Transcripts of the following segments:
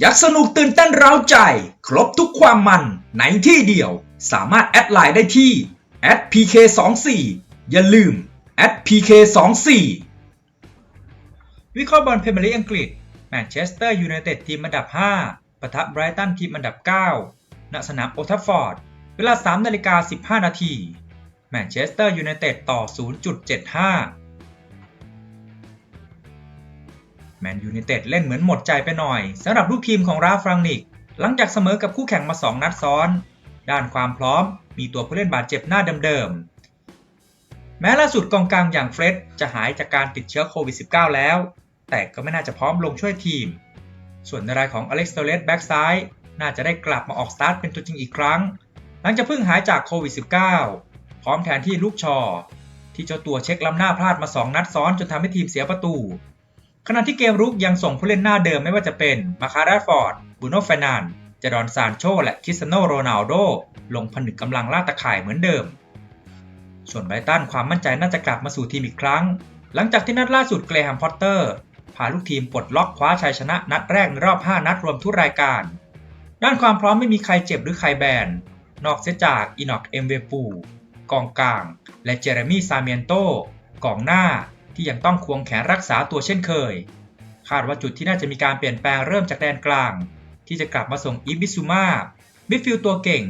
อยากสนุกตื่นเต้นเร้าใจ ครบทุกความมันในที่เดียว สามารถแอดไลน์ได้ที่ @pk24 อย่าลืม @pk24 วิเคราะห์บอลเพรเมียร์ลีกอังกฤษแมนเชสเตอร์ยูไนเต็ดทีมอันดับ 5ปะทะไบรตันทีมอันดับ 9 ณสนามโอทัฟฟอร์ด เวลา 3 นาฬิกา 15 นาทีแมนเชสเตอร์ยูไนเต็ดต่อ 0.75 แมนยูไนเต็ดเล่นเหมือนหมดใจไปหน่อยสำหรับลูกทีมของราฟรังนิก หลังจากเสมอกับคู่แข่งมา 2 นัดซ้อน ด้านความพร้อม มีตัวผู้เล่นบาดเจ็บหน้าเดิมๆ แม้ล่าสุดกองกลางอย่างเฟร็ดจะหายจากการติดเชื้อโควิด -19 แล้ว แต่ก็ไม่น่าจะพร้อมลงช่วยทีม ส่วนในรายของอเล็กซ์โตเลสแบ็กซ้ายน่าจะได้กลับมาออกสตาร์ทเป็นตัวจริงอีกครั้ง หลังจากเพิ่งหายจากโควิด -19 พร้อมแทนที่ลูกชอ ที่เจ้าตัวเช็คล้ำหน้าพลาดมา 2 นัดซ้อนจนทำให้ทีมเสียประตู ขณะที่เกมรุกยังส่งผู้เล่นหน้าเดิมไม่ว่าจะเป็นมาคาราฟอร์ดบูโนเฟนันจดอนซานโช และคริสเตยโนโรนัลโด ลงผนึกกำลังล่าตะข่ายเหมือนเดิม ส่วนไบรตันความมั่นใจน่าจะกลับมาสู่ทีมอีกครั้ง หลังจากที่นัดล่าสุดเกรแฮมพอตเตอร์พาลูกทีมปลดล็อกคว้าชัยชนะนัดแรกในรอบ 5 นัดรวมทุกรายการ ด้านความพร้อมไม่มีใครเจ็บหรือใครแบน นอกเสียจากอินอกเอ็มเวปูกองกลาง และเจเรมี่ซาเมียนโตกองหน้า ที่ยังต้องควงแขนรักษาตัวเช่นเคย คาดว่าจุดที่น่าจะมีการเปลี่ยนแปลงเริ่มจากแดนกลาง ที่จะกลับมาส่งอิบิซูมามิดฟิลด์ตัวเก่ง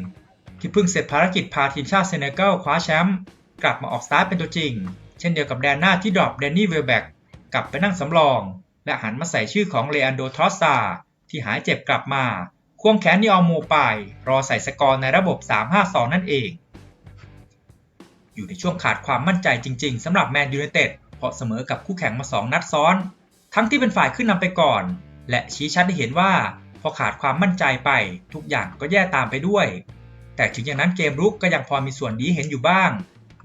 ที่เพิ่งเสร็จภารกิจพาทีมชาติเซเนกัลคว้าแชมป์กลับมาออกสตาร์ทเป็นตัวจริง เช่นเดียวกับแดนหน้าที่ดรอปแดนนี่เวลแบกกลับไปนั่งสำรอง และหันมาใส่ชื่อของเลอันโดทรอสซาที่หายเจ็บกลับมาควงแขนนีออโมไป รอใส่สกอร์ในระบบ 3-5-2 นั่นเอง อยู่ในช่วงขาดความมั่นใจจริง ๆสำหรับแมนยูไนเต็ด ราะเสมอกับคู่แข่งมา 2 นัดซ้อน ทั้งที่เป็นฝ่ายขึ้นนำไปก่อน และชี้ชัดให้เห็นว่าพอขาดความมั่นใจไปทุกอย่างก็แย่ตามไปด้วย แต่ถึงอย่างนั้นเกมรุกก็ยังพอมีส่วนดีเห็นอยู่บ้าง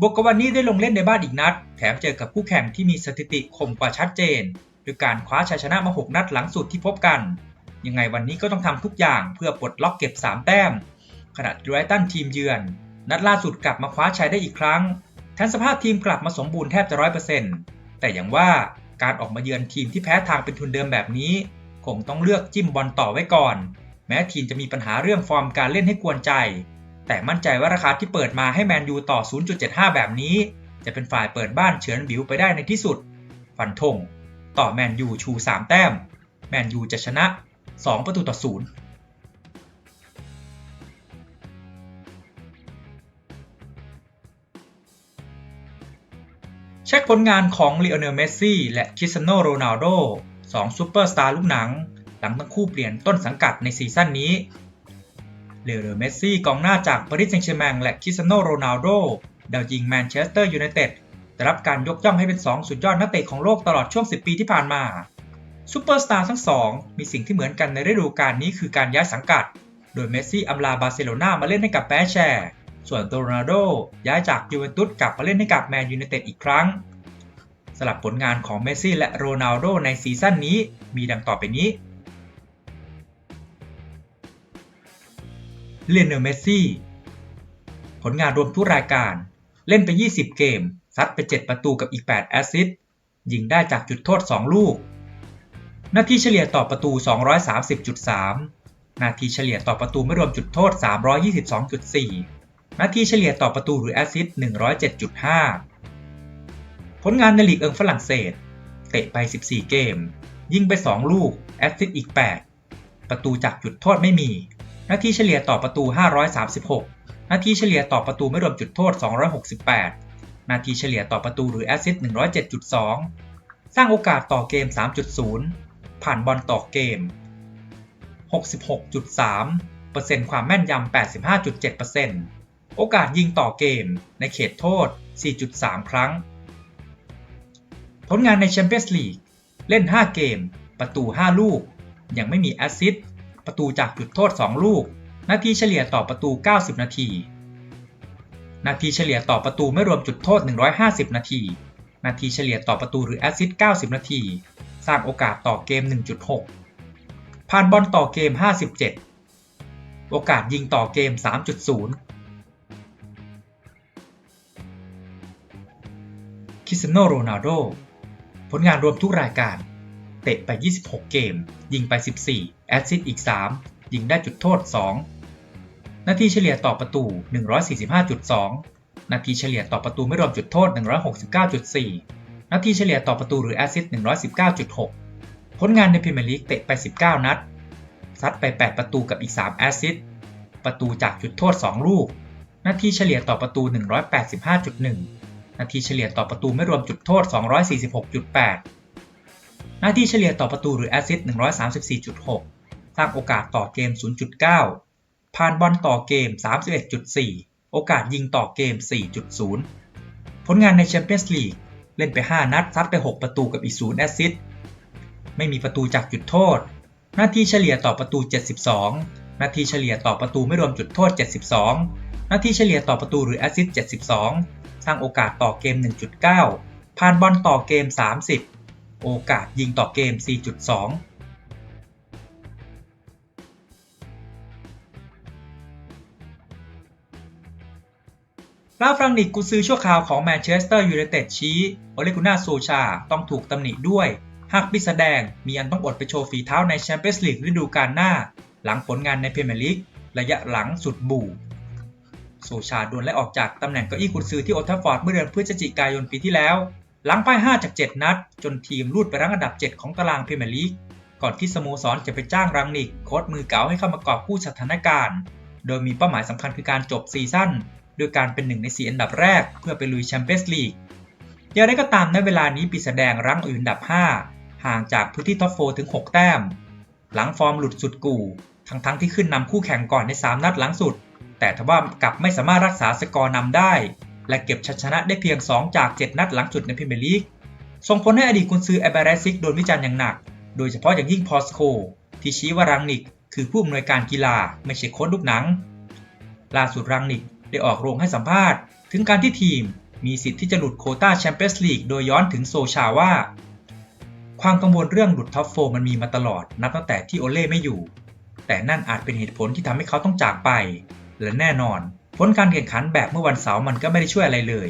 บวกกับวันนี้ได้ลงเล่นในบ้านอีกนัด แถมเจอกับคู่แข่งที่มีสถิติคมกว่าชัดเจนด้วยการคว้าชัยชนะมา 6 นัดหลังสุดที่พบกัน ยังไงวันนี้ก็ต้องทำทุกอย่างเพื่อปลดล็อกเก็บ 3 แต้ม ขณะไรตันทีมเยือน นัดล่าสุดกลับมาคว้าชัยได้อีกครั้ง แทนสภาพทีมกลับมาสมบูรณ์แทบจะร้อยเปอร์เซ็นต์แต่อย่างว่าการออกมาเยือนทีมที่แพ้ทางเป็นทุนเดิมแบบนี้ คงต้องเลือกจิ้มบอลต่อไว้ก่อน แม้ทีมจะมีปัญหาเรื่องฟอร์มการเล่นให้กวนใจ แต่มั่นใจว่าราคาที่เปิดมาให้แมนยูต่อ 0.75 แบบนี้ จะเป็นฝ่ายเปิดบ้านเฉือนบิวไปได้ในที่สุด ฟันธงต่อแมนยูชู 3 แต้ม แมนยูจะชนะ 2 ประตูต่อ 0 เช็คผลงานของลีโอเนลเมสซี่และคริสเตียโนโรนัลโดสองซูเปอร์สตาร์ลูกหนัง หลังทั้งคู่เปลี่ยนต้นสังกัดในซีซั่นนี้เลโอเนลเมสซี่กองหน้าจากปารีสแซงต์แชร์แมงและคริสเตียโนโรนัลโดดาวยิงแมนเชสเตอร์ยูไนเต็ดได้รับการยกย่องให้เป็น 2 สุดยอดนักเตะของโลกตลอดช่วง 10 ปีที่ผ่านมาซูเปอร์สตาร์ทั้งสองมีสิ่งที่เหมือนกันในฤดูกาลนี้คือการย้ายสังกัด โดยเมสซี่อำลาบาร์เซโลนามาเล่นให้กับแปแชร์ ส่วนโตรนัลโดย้ายจากยูเวนตุสกลับมาเล่นให้กับแมนยูไนเต็ดอีกครั้งสลับผลงานของเมสซี่และโรนัลโดในซีซั่นนี้มีดังต่อไปนี้เลียนเนลเมสซี่ผลงานรวมทุกรายการ เล่นไป 20 เกม ซัดไป 7 ประตูกับอีก 8 แอสซิสต์ยิงได้จากจุดโทษ 2 ลูก นาทีเฉลี่ยต่อประตู 230.3 นาทีเฉลี่ยต่อประตูไม่รวมจุดโทษ 322.4 นาทีเฉลี่ยต่อประตูหรือแอสซิสต์107.5 ผลงานในลีกเอิงฝรั่งเศส เตะไป 14 เกม ยิงไป 2 ลูก แอสซิสต์อีก 8 ประตูจากจุดโทษไม่มี นาทีเฉลี่ยต่อประตู 536 นาทีเฉลี่ยต่อประตูไม่รวมจุดโทษ 268 นาทีเฉลี่ยต่อประตูหรือแอสซิสต์107.2 สร้างโอกาสต่อเกม 3.0 ผ่านบอลต่อเกม 66.3เปอร์เซนต์ความแม่นยำ 85.7% โอกาสยิงต่อเกมในเขตโทษ 4.3 ครั้ง ผลงานในแชมเปี้ยนส์ลีกเล่น 5 เกม ประตู 5 ลูก ยังไม่มีแอสซิสต์ประตูจากจุดโทษ 2 ลูก นาทีเฉลี่ยต่อประตู 90 นาที นาทีเฉลี่ยต่อประตูไม่รวมจุดโทษ 150 นาที นาทีเฉลี่ยต่อประตูหรือแอสซิสต์90 นาที สร้างโอกาสต่อเกม 1.6 ผ่านบอลต่อเกม 57 โอกาสยิงต่อเกม 3.0 ริสโนโรนัลโด ผลงานรวมทุกรายการ เตะไป 26 เกม ยิงไป 14 แอสซิสต์อีก 3 ยิงได้จุดโทษ 2 นาทีเฉลี่ยต่อประตู 145.2 นาทีเฉลี่ยต่อประตูไม่รวมจุดโทษ 169.4 นาทีเฉลี่ยต่อประตูหรือแอสซิสต์119.6 ผลงานในพรีเมียร์ลีกเตะไป 19 นัด ซัดไป 8 ประตูกับอีก 3 แอสซิสต์ ประตูจากจุดโทษ 2 ลูก นาทีเฉลี่ยต่อประตู 185.1 นาทีเฉลี่ยต่อประตูไม่รวมจุดโทษ 246.8 นาทีเฉลี่ยต่อประตูหรือแอสซิสต์134.6 สร้างโอกาสต่อเกม 0.9 ผ่านบอลต่อเกม 31.4 โอกาสยิงต่อเกม 4.0 ผลงานในแชมเปี้ยนส์ลีกเล่นไป 5 นัดซัดไป 6 ประตูกับอีก 0 แอสซิสต์ ไม่มีประตูจากจุดโทษ นาทีเฉลี่ยต่อประตู 72 นาทีเฉลี่ยต่อประตูไม่รวมจุดโทษ 72 นาทีเฉลี่ยต่อประตูหรือแอสซิสต์ 72 สร้างโอกาสต่อเกม 1.9 ผ่านบอลต่อเกม 30 โอกาสยิงต่อเกม 4.2ลาฟรังนิกกุซือชั่วคราวของแมนเชสเตอร์ยูไนเต็ดชี้โอเลกุน่าโซชาต้องถูกตำหนิด้วย หากปิดแสดงมีอันต้องอดไปโชว์ฝีเท้าในแชมเปี้ยนส์ลีกฤดูกาลหน้า หลังผลงานในพรีเมียร์ลีกระยะหลังสุดบู่ โซชาโดนไล่ออกจากตำแหน่งเก้าอี้กุนซือที่โอทัฟฟอร์ดเมื่อเดือนพฤศจิกายนปีที่แล้ว หลังพ่าย5จาก 7 นัด จนทีมลูดไปรั้งอันดับ 7 ของตารางพรีเมียร์ลีก ก่อนที่สโมสรจะไปจ้างรังนิกโค้ชมือเก่าให้เข้ามากอบกู้สถานการณ์ โดยมีเป้าหมายสำคัญคือการจบซีซั่นด้วยการเป็นหนึ่งใน4อันดับแรกเพื่อไปลุยแชมเปี้ยนส์ลีกอย่างไรก็ตามในเวลานี้ปีแสดงรั้งอยู่อันดับ 5 ห่างจากพื้นที่ท็อปโฟถึง 6 แต้ม หลังฟอร์มหลุดสุดกู่ ทั้งทั้งที่ขึ้นนำคู่แข่งก่อนใน 3 นัดหลังสุด แต่ทว่ากลับไม่สามารถรักษาสกอร์นำได้ และเก็บชัยชนะได้เพียง 2 จาก 7 นัดหลังสุดในพรีเมียร์ลีก ส่งผลให้อดีตกุนซือแอเบเรซิกโดนวิจารณ์อย่างหนัก โดยเฉพาะอย่างยิ่งพอสโค ที่ชี้ว่ารังนิก คือผู้อำนวยการกีฬาไม่ใช่โค้ชลูกหนัง ล่าสุดรังนิกได้ออกโรงให้สัมภาษณ์ ถึงการที่ทีมมีสิทธิ์ที่จะหลุดโคต้าแชมเปี้ยนส์ลีกโดยย้อนถึงโซชาว่า ความกังวลเรื่องหลุดท็อปโฟมันมีมาตลอดนับตั้งแต่ที่โอเล่ไม่อยู่ แต่นั่นอาจเป็นเหตุผลที่ทำให้เขาต้องจากไป และแน่นอน ผลการแข่งขันแบบเมื่อวันเสาร์มันก็ไม่ได้ช่วยอะไรเลย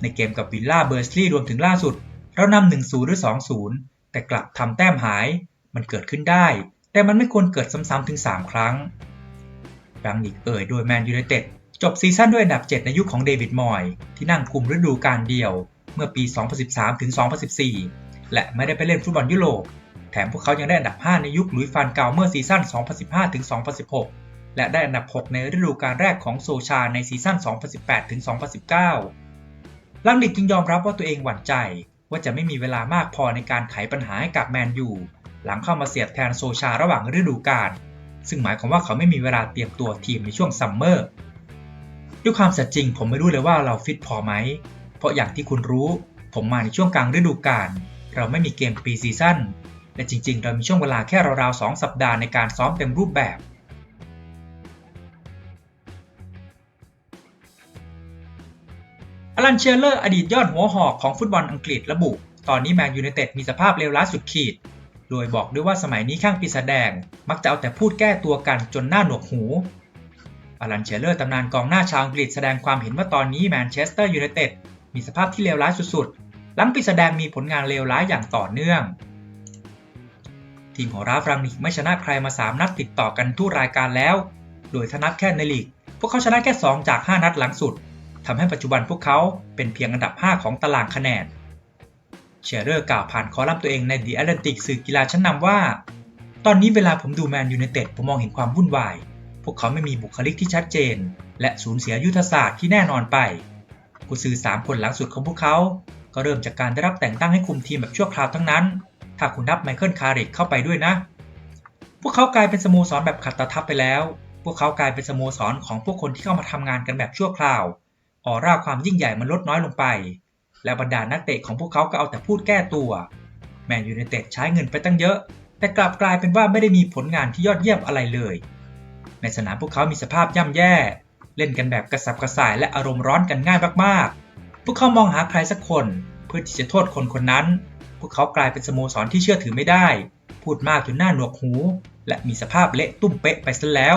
ในเกมกับวิลล่าเบอร์สลีย์รวมถึงล่าสุด เรานำ1-0 หรือ 2-0 แต่กลับทำแต้มหาย มันเกิดขึ้นได้ แต่มันไม่ควรเกิดซ้ำๆถึง 3 ครั้งรังนิกเอ่ยโดยแมนยูไนเต็ดจบซีซั่นด้วยอันดับ 7 ในยุคของเดวิดมอย ที่นั่งคุมฤดูกาลเดียว เมื่อปี 2013 ถึง 2014 และไม่ได้ไปเล่นฟุตบอลยุโรป แถมพวกเขายังได้อันดับ 5 ในยุคหลุยฟานเกาเมื่อซีซั่น 2015 ถึง 2016 และได้อันดับ 6 ในฤดูกาลแรกของโซชาในซีซั่น 2018-2019 ลังนิกจึงยอมรับว่าตัวเองหวั่นใจ ว่าจะไม่มีเวลามากพอในการไขปัญหาให้กับแมนยู หลังเข้ามาเสียบแทนโซชาระหว่างฤดูกาล ซึ่งหมายความว่าเขาไม่มีเวลาเตรียมตัวทีมในช่วงซัมเมอร์ ด้วยความสัจจริงผมไม่รู้เลยว่าเราฟิตพอไหม เพราะอย่างที่คุณรู้ ผมมาในช่วงกลางฤดูกาล เราไม่มีเกมปีซีซั่น และจริง ๆ เรามีช่วงเวลาแค่ราวๆ2สัปดาห์ในการซ้อมเต็มรูปแบบ ลันเชลเลอร์อดีตยอดหัวหอกของฟุตบอลอังกฤษระบุ ตอนนี้แมนยูไนเต็ดมีสภาพเลวร้ายสุดขีด โดยบอกด้วยว่าสมัยนี้ข้างปีศาจแดง มักจะเอาแต่พูดแก้ตัวกันจนหน้าหนวกหูอลันเชลเลอร์ตำนานกองหน้าชาวอังกฤษแสดงความเห็นว่าตอนนี้แมนเชสเตอร์ยูไนเต็ดมีสภาพที่เลวร้ายสุดๆ หลังปีศาจแดงมีผลงานเลวร้ายอย่างต่อเนื่องทีมของราฟรังนิกไม่ชนะใครมา 3 นัดติดต่อกันทุกรายการแล้ว โดยถ้านับแค่ในลีก พวกเขาชนะแค่ 2 จาก 5 นัดหลังสุด ทำให้ปัจจุบันพวกเขาเป็นเพียงอันดับ 5 ของตารางคะแนน เชยร์เรอร์กล่าวผ่านคอลัมน์ตัวเองใน The Atlantic สื่อกีฬาชั้นนำว่า ตอนนี้เวลาผมดูแมนยูไนเต็ดผมมองเห็นความวุ่นวาย พวกเขาไม่มีบุคลิกที่ชัดเจน และสูญเสียยุทธศาสตร์ที่แน่นอนไปกุซือ3คนหลังสุดของพวกเขา ก็เริ่มจากการได้รับแต่งตั้งให้คุมทีมแบบชั่วคราวทั้งนั้น ถ้าคุณนับไมเคิลคาริกเข้าไปด้วยนะ พวกเขากลายเป็นสโมสรแบบขัดตาทับไปแล้ว พวกเขากลายเป็นสโมสรของพวกคนที่เข้ามาทำงานกันแบบชั่วคราว ออร่าความยิ่งใหญ่มันลดน้อยลงไป และบรรดานักเตะของพวกเขาก็เอาแต่พูดแก้ตัว แมนยูไนเต็ดใช้เงินไปตั้งเยอะ แต่กลับกลายเป็นว่าไม่ได้มีผลงานที่ยอดเยี่ยมอะไรเลย ในสนามพวกเขามีสภาพย่ำแย่ เล่นกันแบบกระสับกระส่ายและอารมณ์ร้อนกันง่ายมากๆ พวกเขามองหาใครสักคน เพื่อที่จะโทษคนคนนั้น พวกเขากลายเป็นสโมสรที่เชื่อถือไม่ได้ พูดมากจนหน้าหนวกหู และมีสภาพเละตุ้มเป๊ะไปซะแล้ว